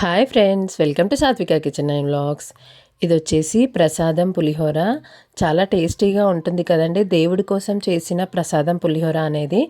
Hi friends welcome to Satvika kitchen nine vlogs ఇది వచ్చేసి ప్రసాదం పులిహోర. చాలా టేస్టీగా ఉంటుంది కదండి. దేవుడి కోసం చేసిన ప్రసాదం పులిహోర అనేది.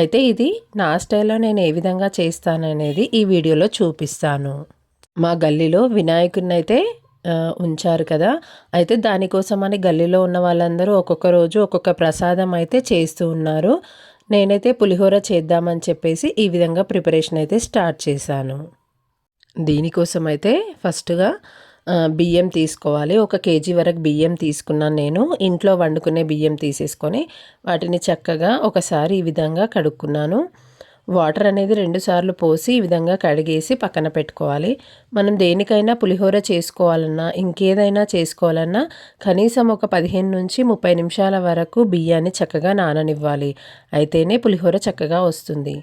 అయితే ఇది నా స్టైల్లో నేను ఏ విధంగా చేస్తాననేది ఈ వీడియోలో చూపిస్తాను. మా గల్లీలో వినాయకుడిని అయితే ఉంచారు కదా. అయితే దానికోసం అని గల్లీలో ఉన్న వాళ్ళందరూ ఒక్కొక్క రోజు ఒక్కొక్క ప్రసాదం అయితే చేస్తూ ఉన్నారు. నేనైతే పులిహోర చేద్దామని చెప్పేసి ఈ విధంగా ప్రిపరేషన్ అయితే స్టార్ట్ చేశాను. దీనికోసం అయితే ఫస్ట్గా బియ్యం తీసుకోవాలి. ఒక కేజీ వరకు బియ్యం తీసుకున్నాను నేను. ఇంట్లో వండుకునే బియ్యం తీసేసుకొని వాటిని చక్కగా ఒకసారి ఈ విధంగా కడుక్కున్నాను. వాటర్ అనేది రెండు సార్లు పోసి ఈ విధంగా కడిగేసి పక్కన పెట్టుకోవాలి. మనం దేనికైనా పులిహోర చేసుకోవాలన్నా ఇంకేదైనా చేసుకోవాలన్నా కనీసం ఒక పదిహేను నుంచి ముప్పై నిమిషాల వరకు బియ్యాన్ని చక్కగా నాననివ్వాలి. అయితేనే పులిహోర చక్కగా వస్తుంది.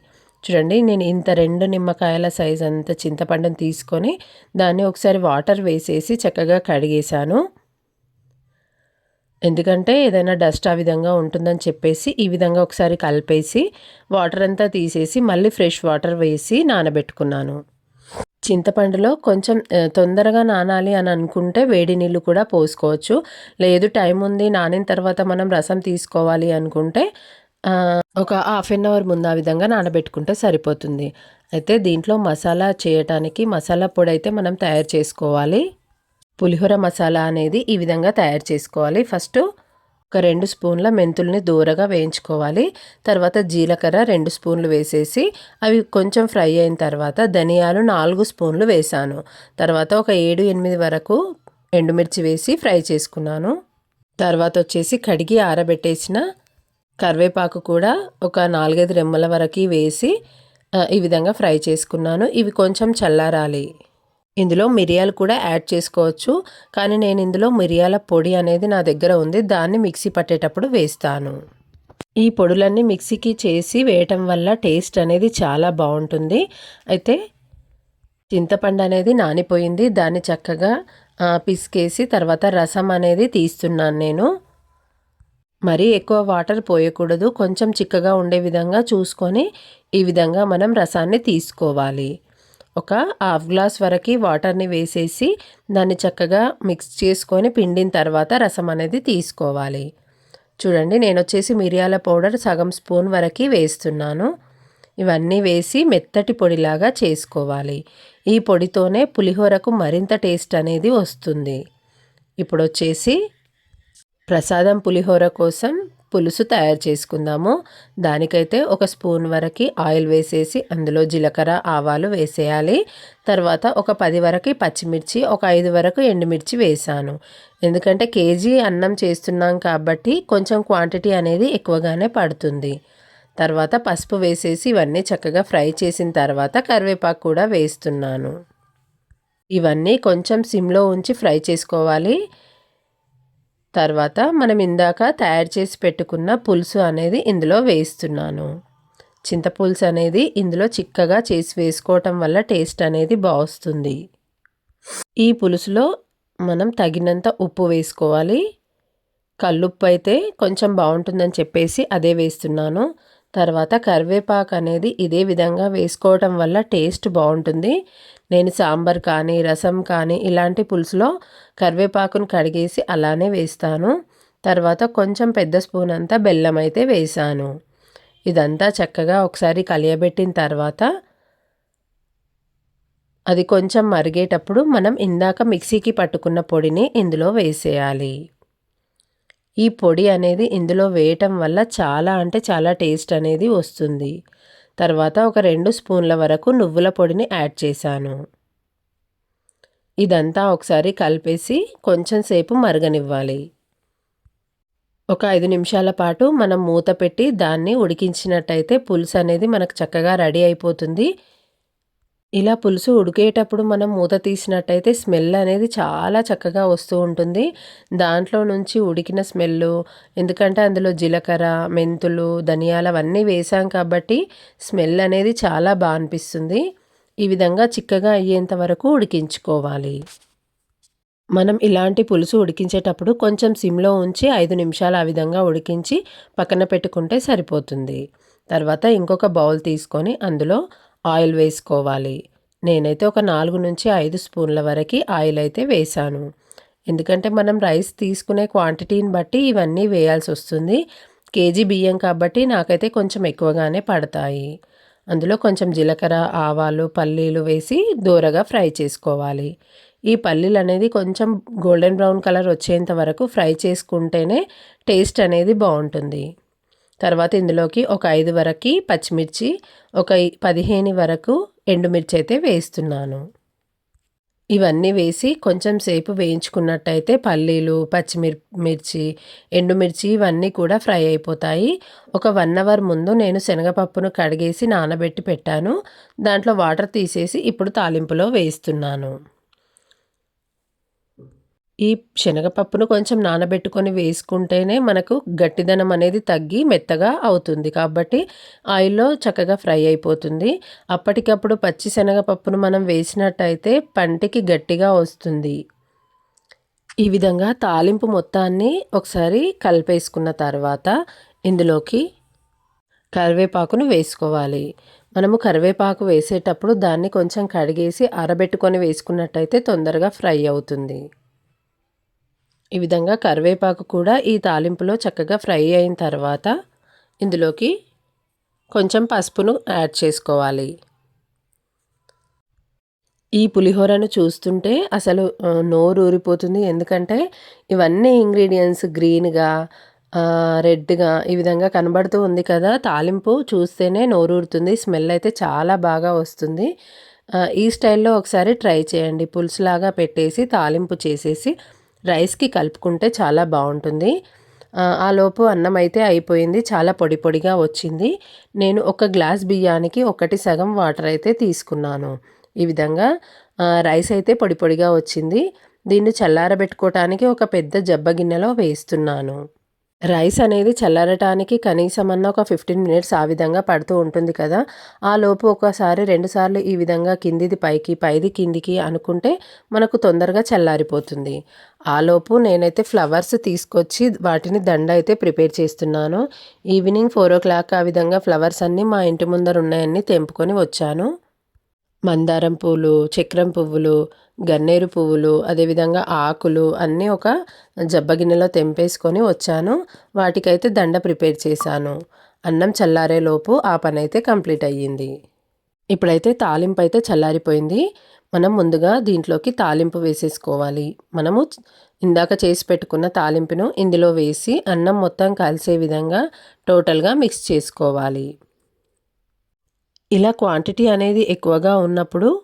చూడండి నేను ఇంత రెండు నిమ్మకాయల సైజ్ అంత చింతపండుని తీసుకొని దాన్ని ఒకసారి వాటర్ వేసేసి చక్కగా కడిగేశాను. ఎందుకంటే ఏదైనా డస్ట్ ఆ విధంగా ఉంటుందని చెప్పేసి ఈ విధంగా ఒకసారి కలిపేసి వాటర్ అంతా తీసేసి మళ్ళీ ఫ్రెష్ వాటర్ వేసి నానబెట్టుకున్నాను. చింతపండులో కొంచెం తొందరగా నానాలి అని అనుకుంటే వేడి నీళ్ళు కూడా పోసుకోవచ్చు. లేదు టైం ఉంది నానిన తర్వాత మనం రసం తీసుకోవాలి అనుకుంటే ఒక హాఫ్ అన్ అవర్ ముందు ఆ విధంగా నానబెట్టుకుంటే సరిపోతుంది. అయితే దీంట్లో మసాలా చేయటానికి మసాలా పొడి అయితే మనం తయారు చేసుకోవాలి. పులిహోర మసాలా అనేది ఈ విధంగా తయారు చేసుకోవాలి. ఫస్ట్ ఒక రెండు స్పూన్ల మెంతుల్ని దూరగా వేయించుకోవాలి. తర్వాత జీలకర్ర రెండు స్పూన్లు వేసేసి అవి కొంచెం ఫ్రై అయిన తర్వాత ధనియాలు నాలుగు స్పూన్లు వేసాను. తర్వాత ఒక ఏడు ఎనిమిది వరకు ఎండుమిర్చి వేసి ఫ్రై చేసుకున్నాను. తర్వాత వచ్చేసి కడిగి ఆరబెట్టేసిన కరివేపాకు కూడా ఒక నాలుగైదు రెమ్మల వరకు వేసి ఈ విధంగా ఫ్రై చేసుకున్నాను. ఇవి కొంచెం చల్లారాలి. ఇందులో మిరియాలు కూడా యాడ్ చేసుకోవచ్చు. కానీ నేను ఇందులో మిరియాల పొడి అనేది నా దగ్గర ఉంది. దాన్ని మిక్సీ పట్టేటప్పుడు వేస్తాను. ఈ పొడులన్నీ మిక్సీకి చేసి వేయటం వల్ల టేస్ట్ అనేది చాలా బాగుంటుంది. అయితే చింతపండు అనేది నానిపోయింది. దాన్ని చక్కగా పిసికేసి తర్వాత రసం అనేది తీస్తున్నాను నేను. మరీ ఎక్కువ వాటర్ పోయకూడదు. కొంచెం చిక్కగా ఉండే విధంగా చూసుకొని ఈ విధంగా మనం రసాన్ని తీసుకోవాలి. ఒక హాఫ్ గ్లాస్ వరకు వాటర్ని వేసేసి దాన్ని చక్కగా మిక్స్ చేసుకొని పిండిన తర్వాత రసం అనేది తీసుకోవాలి. చూడండి నేను వచ్చేసి మిరియాల పౌడర్ సగం స్పూన్ వరకు వేస్తున్నాను. ఇవన్నీ వేసి మెత్తటి పొడిలాగా చేసుకోవాలి. ఈ పొడితోనే పులిహోరకు మరింత టేస్ట్ అనేది వస్తుంది. ఇప్పుడు వచ్చేసి ప్రసాదం పులిహోర కోసం పులుసు తయారు చేసుకుందాము. దానికైతే ఒక స్పూన్ వరకు ఆయిల్ వేసేసి అందులో జీలకర్ర ఆవాలు వేసేయాలి. తర్వాత ఒక పది వరకు పచ్చిమిర్చి ఒక ఐదు వరకు ఎండుమిర్చి వేసాను. ఎందుకంటే కేజీ అన్నం చేస్తున్నాం కాబట్టి కొంచెం క్వాంటిటీ అనేది ఎక్కువగానే పడుతుంది. తర్వాత పసుపు వేసేసి ఇవన్నీ చక్కగా ఫ్రై చేసిన తర్వాత కరివేపాకు కూడా వేస్తున్నాను. ఇవన్నీ కొంచెం సిమ్లో ఉంచి ఫ్రై చేసుకోవాలి. తర్వాత మనం ఇందాక తయారు చేసి పెట్టుకున్న పులుసు అనేది ఇందులో వేస్తున్నాను. చింతపులుసు అనేది ఇందులో చిక్కగా చేసి వేసుకోవటం వల్ల టేస్ట్ అనేది బాగుస్తుంది. ఈ పులుసులో మనం తగినంత ఉప్పు వేసుకోవాలి. కల్లుప్పు అయితే కొంచెం బాగుంటుందని చెప్పేసి అదే వేస్తున్నాను. తర్వాత కరివేపాకు అనేది ఇదే విధంగా వేసుకోవటం వల్ల టేస్ట్ బాగుంటుంది. నేను సాంబార్ కానీ రసం కానీ ఇలాంటి పులుసులో కరివేపాకును కడిగేసి అలానే వేస్తాను. తర్వాత కొంచెం పెద్ద స్పూన్ అంతా బెల్లం అయితే వేసాను. ఇదంతా చక్కగా ఒకసారి కలియబెట్టిన తర్వాత అది కొంచెం మరిగేటప్పుడు మనం ఇందాక మిక్సీకి పట్టుకున్న పొడిని ఇందులో వేసేయాలి. ఈ పొడి అనేది ఇందులో వేయటం వల్ల చాలా అంటే చాలా టేస్ట్ అనేది వస్తుంది. తర్వాత ఒక రెండు స్పూన్ల వరకు నువ్వుల పొడిని యాడ్ చేశాను. ఇదంతా ఒకసారి కలిపేసి కొంచెం సేపు మరగనివ్వాలి. ఒక ఐదు నిమిషాల పాటు మనం మూత పెట్టి దాన్ని ఉడికించినట్టయితే పులుసు అనేది మనకు చక్కగా రెడీ అయిపోతుంది. ఇలా పులుసు ఉడికేటప్పుడు మనం మూత తీసినట్టయితే స్మెల్ అనేది చాలా చక్కగా వస్తూ ఉంటుంది. దాంట్లో నుంచి ఉడికిన స్మెల్ ఎందుకంటే అందులో జీలకర్ర మెంతులు ధనియాలు అవన్నీ వేసాం కాబట్టి స్మెల్ అనేది చాలా బాగా అనిపిస్తుంది. ఈ విధంగా చిక్కగా అయ్యేంత వరకు ఉడికించుకోవాలి. మనం ఇలాంటి పులుసు ఉడికించేటప్పుడు కొంచెం సిమ్లో ఉంచి ఐదు నిమిషాలు ఆ విధంగా ఉడికించి పక్కన పెట్టుకుంటే సరిపోతుంది. తర్వాత ఇంకొక బౌల్ తీసుకొని అందులో ఆయిల్ వేసుకోవాలి. నేనైతే ఒక నాలుగు నుంచి ఐదు స్పూన్ల వరకు ఆయిల్ అయితే వేశాను ఎందుకంటే మనం రైస్ తీసుకునే క్వాంటిటీని బట్టి ఇవన్నీ వేయాల్సి వస్తుంది. కేజీ బియ్యం కాబట్టి నాకైతే కొంచెం ఎక్కువగానే పడతాయి. అందులో కొంచెం జీలకర్ర ఆవాలు పల్లీలు వేసి దూరగా ఫ్రై చేసుకోవాలి. ఈ పల్లీలు అనేది కొంచెం గోల్డెన్ బ్రౌన్ కలర్ వచ్చేంత వరకు ఫ్రై చేసుకుంటేనే టేస్ట్ అనేది బాగుంటుంది. తర్వాత ఇందులోకి ఒక ఐదు వరకు పచ్చిమిర్చి ఒక పదిహేను వరకు ఎండుమిర్చి అయితే వేస్తున్నాను. ఇవన్నీ వేసి కొంచెం సేపు వేయించుకున్నట్టయితే పల్లీలు పచ్చిమిర్ మిర్చి ఎండుమిర్చి ఇవన్నీ కూడా ఫ్రై అయిపోతాయి. ఒక వన్ అవర్ ముందు నేను శనగపప్పును కడిగేసి నానబెట్టి పెట్టాను. దాంట్లో వాటర్ తీసేసి ఇప్పుడు తాలింపులో వేస్తున్నాను. ఈ శనగపప్పును కొంచెం నానబెట్టుకొని వేసుకుంటేనే మనకు గట్టిదనం అనేది తగ్గి మెత్తగా అవుతుంది. కాబట్టి ఆయిల్లో చక్కగా ఫ్రై అయిపోతుంది. అప్పటికప్పుడు పచ్చి శనగపప్పును మనం వేసినట్టయితే పంటికి గట్టిగా వస్తుంది. ఈ విధంగా తాలింపు మొత్తాన్ని ఒకసారి కలిపేసుకున్న తర్వాత ఇందులోకి కరివేపాకును వేసుకోవాలి. మనము కరివేపాకు వేసేటప్పుడు దాన్ని కొంచెం కడిగేసి ఆరబెట్టుకొని వేసుకున్నట్టయితే తొందరగా ఫ్రై అవుతుంది. ఈ విధంగా కరివేపాకు కూడా ఈ తాలింపులో చక్కగా ఫ్రై అయిన తర్వాత ఇందులోకి కొంచెం పసుపును యాడ్ చేసుకోవాలి. ఈ పులిహోరను చూస్తుంటే అసలు నోరు ఊరిపోతుంది. ఎందుకంటే ఇవన్నీ ఇంగ్రీడియంట్స్ గ్రీన్గా రెడ్గా ఈ విధంగా కనబడుతూ ఉంది కదా. తాలింపు చూస్తేనే నోరూరుతుంది స్మెల్ అయితే చాలా బాగా వస్తుంది. ఈ స్టైల్లో ఒకసారి ట్రై చేయండి. పులుసులాగా పెట్టేసి తాలింపు చేసేసి రైస్కి కలుపుకుంటే చాలా బాగుంటుంది. ఆ లోపు అన్నం అయితే అయిపోయింది. చాలా పొడి పొడిగా వచ్చింది. నేను ఒక గ్లాస్ బియ్యానికి ఒకటి సగం వాటర్ అయితే తీసుకున్నాను. ఈ విధంగా రైస్ అయితే పొడి పొడిగా వచ్చింది. దీన్ని చల్లారబెట్టుకోవటానికి ఒక పెద్ద జబ్బ గిన్నెలో వేస్తున్నాను. రైస్ అనేది చల్లారటానికి కనీసం అన్న ఒక ఫిఫ్టీన్ మినిట్స్ ఆ విధంగా పడుతూ ఉంటుంది కదా. ఆ లోపు ఒకసారి రెండుసార్లు ఈ విధంగా కిందిది పైకి పైది కిందికి అనుకుంటే మనకు తొందరగా చల్లారిపోతుంది. ఆ లోపు నేనైతే ఫ్లవర్స్ తీసుకొచ్చి వాటిని దండ అయితే ప్రిపేర్ చేస్తున్నాను. ఈవినింగ్ ఫోర్ ఓ క్లాక్ ఆ విధంగా ఫ్లవర్స్ అన్నీ మా ఇంటి ముందర ఉన్నాయన్నీ తెంపుకొని వచ్చాను. మందారం పూలు చక్రం పువ్వులు గన్నేరు పువ్వులు అదేవిధంగా ఆకులు అన్నీ ఒక జబ్బ గిన్నెలో తెంపేసుకొని వచ్చాను. వాటికైతే దండ ప్రిపేర్ చేశాను. అన్నం చల్లారేలోపు ఆ పని అయితే కంప్లీట్ అయ్యింది. ఇప్పుడైతే తాలింపు అయితే చల్లారిపోయింది. మనం ముందుగా దీంట్లోకి తాలింపు వేసేసుకోవాలి. మనము ఇందాక చేసి పెట్టుకున్న తాలింపును ఇందులో వేసి అన్నం మొత్తం కలిసే విధంగా టోటల్గా మిక్స్ చేసుకోవాలి. ఇలా క్వాంటిటీ అనేది ఎక్కువగా ఉన్నప్పుడు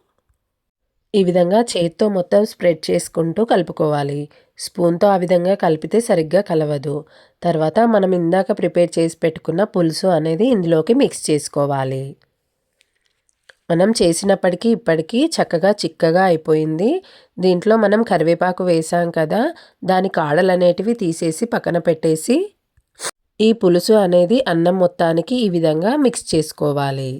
ఈ విధంగా చేత్తో మొత్తం స్ప్రెడ్ చేసుకుంటూ కలుపుకోవాలి. స్పూన్తో ఆ విధంగా కలిపితే సరిగ్గా కలవదు. తర్వాత మనం ఇందాక ప్రిపేర్ చేసి పెట్టుకున్న పులుసు అనేది ఇందులోకి మిక్స్ చేసుకోవాలి. మనం చేసినప్పటికీ ఇప్పటికీ చక్కగా చిక్కగా అయిపోయింది. దీంట్లో మనం కరివేపాకు వేసాం కదా దాని కాడలు అనేటివి తీసేసి పక్కన పెట్టేసి ఈ పులుసు అనేది అన్నం మొత్తానికి ఈ విధంగా మిక్స్ చేసుకోవాలి.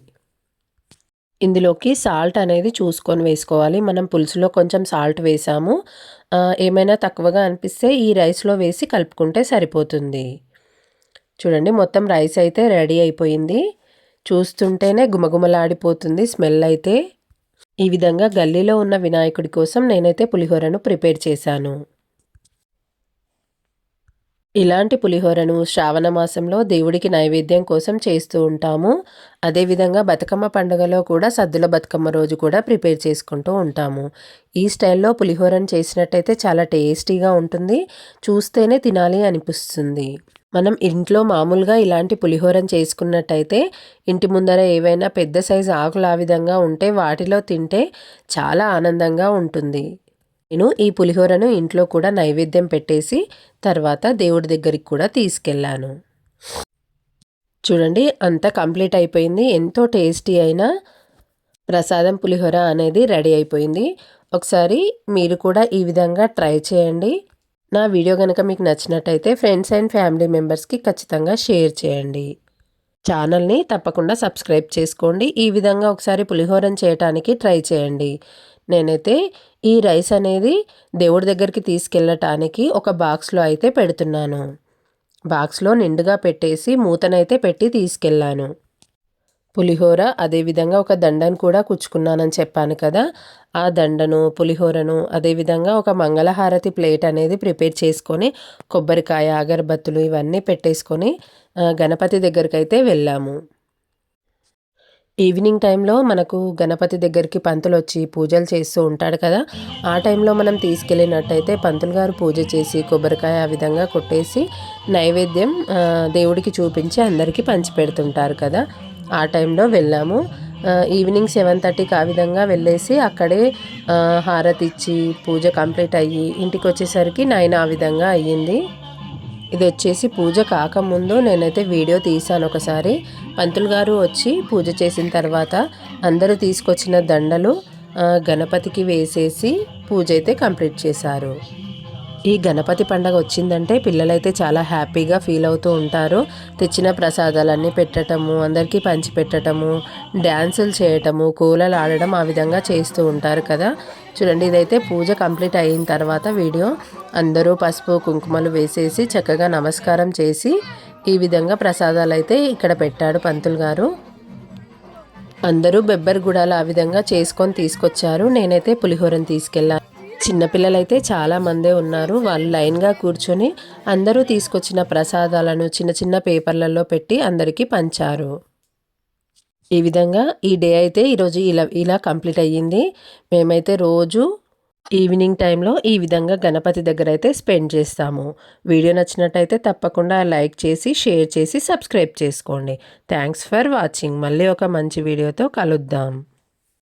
ఇందులోకి సాల్ట్ అనేది చూసుకొని వేసుకోవాలి. మనం పులుసులో కొంచెం సాల్ట్ వేసాము. ఏమైనా తక్కువగా అనిపిస్తే ఈ రైస్లో వేసి కలుపుకుంటే సరిపోతుంది. చూడండి మొత్తం రైస్ అయితే రెడీ అయిపోయింది. చూస్తుంటేనే గుమగుమలాడిపోతుంది స్మెల్ అయితే. ఈ విధంగా గల్లీలో ఉన్న వినాయకుడి కోసం నేనైతే పులిహోరను ప్రిపేర్ చేశాను. ఇలాంటి పులిహోరను శ్రావణ మాసంలో దేవుడికి నైవేద్యం కోసం చేస్తూ ఉంటాము. అదేవిధంగా బతుకమ్మ పండుగలో కూడా సద్దుల బతుకమ్మ రోజు కూడా ప్రిపేర్ చేసుకుంటూ ఉంటాము. ఈ స్టైల్లో పులిహోరను చేసినట్టయితే చాలా టేస్టీగా ఉంటుంది. చూస్తేనే తినాలి అనిపిస్తుంది. మనం ఇంట్లో మామూలుగా ఇలాంటి పులిహోరం చేసుకున్నట్టయితే ఇంటి ముందర ఏవైనా పెద్ద సైజు ఆకులు ఆ విధంగా ఉంటే వాటిలో తింటే చాలా ఆనందంగా ఉంటుంది. నేను ఈ పులిహోరను ఇంట్లో కూడా నైవేద్యం పెట్టేసి తర్వాత దేవుడి దగ్గరికి కూడా తీసుకెళ్ళాను. చూడండి అంతా కంప్లీట్ అయిపోయింది. ఎంతో టేస్టీ అయిన ప్రసాదం పులిహోర అనేది రెడీ అయిపోయింది. ఒకసారి మీరు కూడా ఈ విధంగా ట్రై చేయండి. నా వీడియో కనుక మీకు నచ్చినట్టయితే ఫ్రెండ్స్ అండ్ ఫ్యామిలీ మెంబర్స్కి ఖచ్చితంగా షేర్ చేయండి. ఛానల్ని తప్పకుండా సబ్స్క్రైబ్ చేసుకోండి. ఈ విధంగా ఒకసారి పులిహోరం చేయటానికి ట్రై చేయండి. నేనైతే ఈ రైస్ అనేది దేవుడి దగ్గరికి తీసుకెళ్ళటానికి ఒక బాక్స్లో అయితే పెడుతున్నాను. బాక్స్లో నిండుగా పెట్టేసి మూతనైతే పెట్టి తీసుకెళ్ళాను. పులిహోర అదేవిధంగా ఒక దండను కూడా కుచ్చుకున్నానని చెప్పాను కదా ఆ దండను పులిహోరను అదేవిధంగా ఒక మంగళహారతి ప్లేట్ అనేది ప్రిపేర్ చేసుకొని కొబ్బరికాయ అగరబత్తులు ఇవన్నీ పెట్టేసుకొని గణపతి దగ్గరికి అయితే వెళ్ళాము. ఈవినింగ్ టైంలో మనకు గణపతి దగ్గరికి పంతులు వచ్చి పూజలు చేస్తూ ఉంటాడు కదా. ఆ టైంలో మనం తీసుకెళ్ళినట్టయితే పంతులు గారు పూజ చేసి కొబ్బరికాయ ఆ విధంగా కొట్టేసి నైవేద్యం దేవుడికి చూపించి అందరికీ పంచిపెడుతుంటారు కదా. ఆ టైంలో వెళ్ళాము. ఈవినింగ్ సెవెన్ థర్టీకి ఆ విధంగా వెళ్ళేసి అక్కడే హారతి ఇచ్చి పూజ కంప్లీట్ అయ్యి ఇంటికి వచ్చేసరికి నైన్ ఆ విధంగా అయ్యింది. ఇది వచ్చేసి పూజ కాకముందు నేనైతే వీడియో తీశాను ఒకసారి. పంతులు గారు వచ్చి పూజ చేసిన తర్వాత అందరూ తీసుకొచ్చిన దండలు గణపతికి వేసేసి పూజ అయితే కంప్లీట్ చేశారు. ఈ గణపతి పండగ వచ్చిందంటే పిల్లలైతే చాలా హ్యాపీగా ఫీల్ అవుతూ ఉంటారు. తెచ్చిన ప్రసాదాలన్నీ పెట్టడము అందరికీ పంచి పెట్టడము డ్యాన్సులు చేయటము కూలలు ఆడడం ఆ విధంగా చేస్తూ ఉంటారు కదా. చూడండి ఇదైతే పూజ కంప్లీట్ అయిన తర్వాత వీడియో. అందరూ పసుపు కుంకుమలు వేసేసి చక్కగా నమస్కారం చేసి ఈ విధంగా ప్రసాదాలు అయితే ఇక్కడ పెట్టాడు పంతులు గారు. అందరూ బెబ్బర్ గుడాలు ఆ విధంగా చేసుకొని తీసుకొచ్చారు. నేనైతే పులిహోరని తీసుకెళ్ళాను చిన్నపిల్లలైతే చాలామందే ఉన్నారు. వాళ్ళు లైన్గా కూర్చొని అందరూ తీసుకొచ్చిన ప్రసాదాలను చిన్న చిన్న పేపర్లలో పెట్టి అందరికీ పంచారు. ఈ విధంగా ఈ డే అయితే ఈరోజు ఇలా ఇలా కంప్లీట్ అయ్యింది. మేమైతే రోజు ఈవినింగ్ టైంలో ఈ విధంగా గణపతి దగ్గర అయితే స్పెండ్ చేస్తాము. వీడియో నచ్చినట్టయితే తప్పకుండా లైక్ చేసి షేర్ చేసి సబ్స్క్రైబ్ చేసుకోండి. Thanks for watching. మళ్ళీ ఒక మంచి వీడియోతో కలుద్దాం.